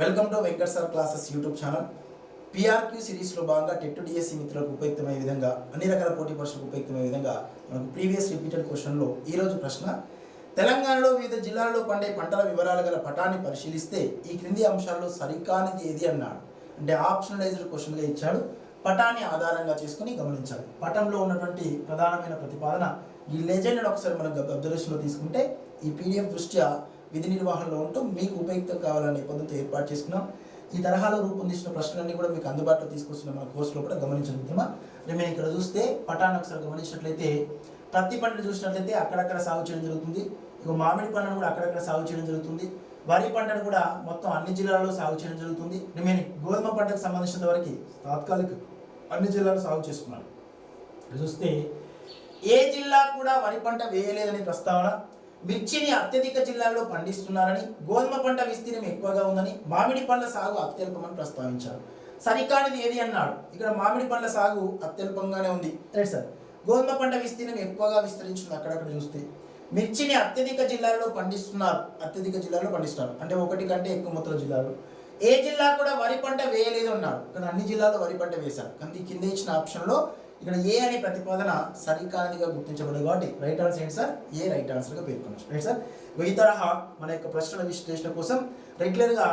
Welcome to Venkat sir classes YouTube channel PRQ సిరీస్లో భాగంగా TET DSC మిత్రులకు ఉపయుక్తమయ్యే విధంగా అన్ని రకాల పోటీ పరీక్షలకు ఉపయుక్తమయ్యే విధంగా మనకు ప్రీవియస్ రిపీటెడ్ క్వశ్చన్లో ఈరోజు ప్రశ్న. తెలంగాణలో వివిధ జిల్లాలలో పండే పంటల వివరాలు గల పటాన్ని పరిశీలిస్తే ఈ క్రింది అంశాల్లో సరికానిది ఏది అన్నాడు. అంటే ఆప్షనలైజ్డ్ క్వశ్చన్గా ఇచ్చాడు. పటాన్ని ఆధారంగా చేసుకుని గమనించాలి పటంలో ఉన్నటువంటి ప్రధానమైన ప్రతిపాదన ఈ లెజెండ్ ఒకసారి మనం అబ్జర్వేషన్లో తీసుకుంటే ఈ పీడిఎఫ్ దృష్ట్యా విధి నిర్వహణలో ఉంటూ. మీకు ఉపయుక్తం కావాలనే పద్ధతితో ఏర్పాటు చేసుకున్నాం. ఈ తరహాలో రూపొందించిన ప్రశ్నలన్నీ కూడా మీకు అందుబాటులో తీసుకొస్తున్న మన కోర్సులో కూడా గమనించగలుగుతామా మేము ఇక్కడ చూస్తే పటాన్ ఒకసారి గమనించినట్లయితే ప్రతి పంటను చూసినట్లయితే అక్కడక్కడ సాగు చేయడం జరుగుతుంది. ఇక మామిడి పంటను కూడా అక్కడక్కడ సాగు చేయడం జరుగుతుంది. వరి పంటను కూడా మొత్తం అన్ని జిల్లాల్లో సాగు చేయడం జరుగుతుంది. రిమైనింగ్ గోధుమ పంటకు సంబంధించినంత వరకు తాత్కాలిక అన్ని జిల్లాలు సాగు చేసుకున్నారు చూస్తే ఏ జిల్లా కూడా వరి పంట వేయలేదనే ప్రస్తావన మిర్చిని అత్యధిక జిల్లాల్లో పండిస్తున్నారని గోధుమ పంట విస్తీర్ణం ఎక్కువగా ఉందని మామిడి పండ్ల సాగు అత్యల్పమని ప్రస్తావించారు. సరికానిది ఏది అన్నాడు? ఇక్కడ మామిడి పండ్ల సాగు అత్యల్పంగానే ఉంది. Right sir. గోధుమ పంట విస్తీర్ణం ఎక్కువగా విస్తరించింది అక్కడక్కడ చూస్తే. మిర్చిని అత్యధిక జిల్లాలలో పండిస్తున్నారు. అత్యధిక జిల్లాలో పండిస్తున్నారు అంటే ఒకటి కంటే ఎక్కువ మొత్తం జిల్లాలు. ఏ జిల్లా కూడా వరి పంట వేయలేదు అన్నారు కానీ అన్ని జిల్లాలో వరి పంట వేశారు. కానీ కింద ఇచ్చిన ఆప్షన్లో ఇక్కడ ఏ అనే ప్రతిపాదన సరికానిదిగా గుర్తించబడదు కాబట్టి రైట్ ఆన్సర్ ఏంటి సార్? ఏ రైట్ ఆన్సర్గా పేర్కొనవచ్చు. రైట్ సార్ ఈ తరహా మన యొక్క ప్రశ్నల విశ్లేషణ కోసం రెగ్యులర్గా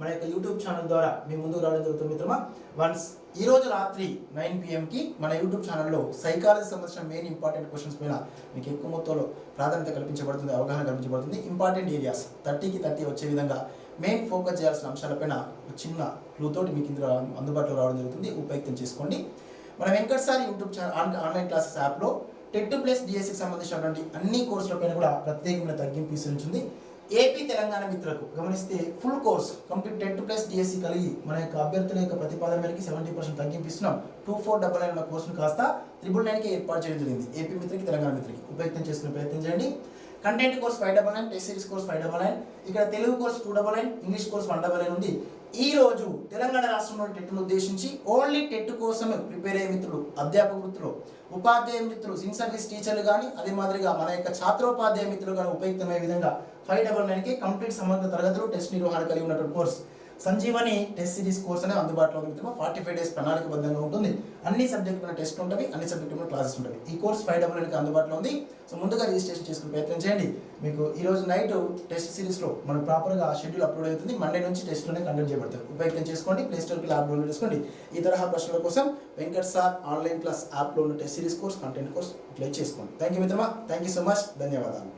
మన యొక్క యూట్యూబ్ ఛానల్ ద్వారా మీ ముందుకు రావడం జరుగుతుంది మిత్రమా? వన్స్ ఈ రోజు రాత్రి నైన్ పిఎంకి మన యూట్యూబ్ ఛానల్లో సైకాలజీ సంబంధించిన మెయిన్ ఇంపార్టెంట్ క్వశ్చన్స్ పైన మీకు ఎక్కువ మొత్తంలో ప్రాధాన్యత కల్పించబడుతుంది అవగాహన కల్పించబడుతుంది. ఇంపార్టెంట్ ఏరియాస్ థర్టీకి థర్టీ వచ్చే విధంగా మెయిన్ ఫోకస్ చేయాల్సిన అంశాలపైన చిన్న క్లూతోటి మీకు ఇందులో అందుబాటులో రావడం జరుగుతుంది. ఉపయుక్తం చేసుకోండి. మన Venkat sir YouTube channel online classes యాప్లో టెట్ ప్లస్ డిఎస్సికి సంబంధించినటువంటి అన్ని కోర్సులపైన కూడా ప్రత్యేకమైన తగ్గింపు ఇస్తుంది ఏపీ తెలంగాణ మిత్రులకు గమనిస్తే full course complete TET plus DSC కలిగి మన యొక్క అభ్యర్థుల యొక్క ప్రతిపాదన మేరకు సెవెంటీ పర్సెంట్ తగ్గింపిస్తున్నాం. టూ ఫోర్ డబల్ నైన్ ఉన్న కోర్సును కాస్త త్రిబుల్ నైన్కి ఏర్పాటు చేయడం జరిగింది. ఏపీ మిత్రులకి తెలంగాణ మిత్రులకి ఉపయోగం చేసుకునే ప్రయత్నం చేయండి. Content course five double nine test series course five double nine ఇక్కడ Telugu course two double nine English course one double nine ఉంది. ఈ రోజు తెలంగాణ రాష్ట్రంలో టెట్ను ఉద్దేశించి ఓన్లీ టెట్ కోసమే ప్రిపేర్ అయ్యే మిత్రులు అధ్యాపక వృత్తులు ఉపాధ్యాయ మిత్రులు సిన్ సర్వీస్ టీచర్లు కానీ అదే మాదిరిగా మన యొక్క ఛాత్రోపాధ్యాయ మిత్రులు కానీ ఉపయుక్తమయ్యే విధంగా ఫైవ్ డబల్ నైన్కి కంప్లీట్ సంబంధ తరగతులు టెస్ట్ నిర్వహణ కలిగి ఉన్నటువంటి course Sanjeevani test series course అనేది అందుబాటులో ఉంది మిత్రమా. ఫార్టీ ఫైవ్ డేస్ ప్రణాళికబద్ధంగా ఉంటుంది. అన్ని సబ్జెక్టుల టెస్ట్ ఉంటుంది అన్ని సబ్జెక్టుల క్లాసెస్ ఉంటుంది. ఈ కోర్స్ ఫైవ్ డబల్ నైన్కి అందుబాటులో ఉంది. సో ముందుగా రిజిస్ట్రేషన్ చేసుకుని ప్రయత్నం చేయండి. మీకు ఈ రోజు నైట్ టెస్ట్ సిరీస్లో మనం ప్రాపర్గా షెడ్యూల్ అప్లోడ్ అవుతుంది. మండే నుంచి టెస్ట్లోనే కండక్ట్ చేయబడతాయి ఉపయోగం చేసుకోండి. ప్లే స్టోర్కి యాప్ డౌన్లోడ్ చేసుకోండి. ఈ తరహా ప్రశ్నల కోసం వెంకట్ సార్ ఆన్లైన్ క్లాస్ యాప్లో ఉన్న test series course content course apply చేసుకోండి. థ్యాంక్ యూ మిత్రమా. థ్యాంక్ యూ సో మచ్ ధన్యవాదాలు.